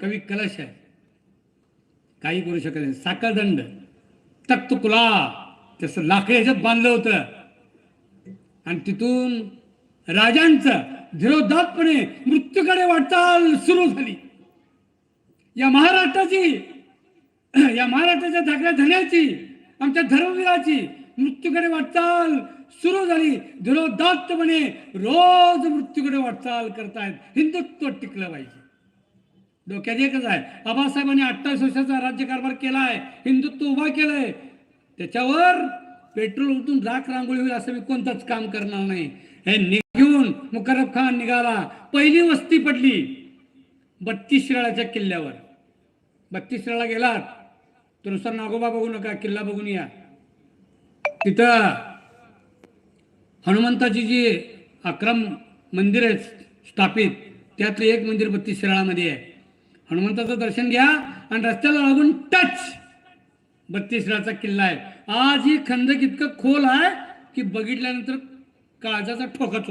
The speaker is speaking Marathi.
कवी कलश आहे. काही करू शकत नाही. साखळदंड तक्तकुला तसं लाकडी ह्याच्यात बांधलं होतं. आणि तिथून राजांचं धीरोदात्तपणे मृत्यूकडे वाटचाल सुरू झाली. या महाराष्ट्राची या महाराष्ट्राच्या धाकड्या धन्याची आमच्या धर्मवीराची मृत्यूकडे वाटचाल सुरू झाली. धीरोदात्तपणे रोज मृत्यूकडे वाटचाल करतायत. हिंदुत्व टिकलं पाहिजे. डोक्यात एकच आहे. आबासाहेबांनी अठ्ठावीस वर्षाचा राज्यकारभार केला आहे. हिंदुत्व उभा केलंय. त्याच्यावर पेट्रोल उठून राख रांगोळी होईल असं मी कोणतंच काम करणार नाही. हे निघून मुकरब खान निघाला. पहिली वस्ती पडली. बत्तीस शिराळाच्या किल्ल्यावर. बत्तीस शिराळा गेलात. तर नुसार नागोबा बघू नका किल्ला बघून या. तिथं हनुमंताची जी अक्रम मंदिर आहेत स्थापित त्यातलं एक मंदिर बत्तीस शिराळामध्ये आहे. हनुमंताचं दर्शन घ्या आणि रस्त्याला लागून टच! बत्तीस किल्ला आहे. आज ही खंदक इतकं खोल आहे की बघितल्यानंतर काळजाचा ठोका चुकतो.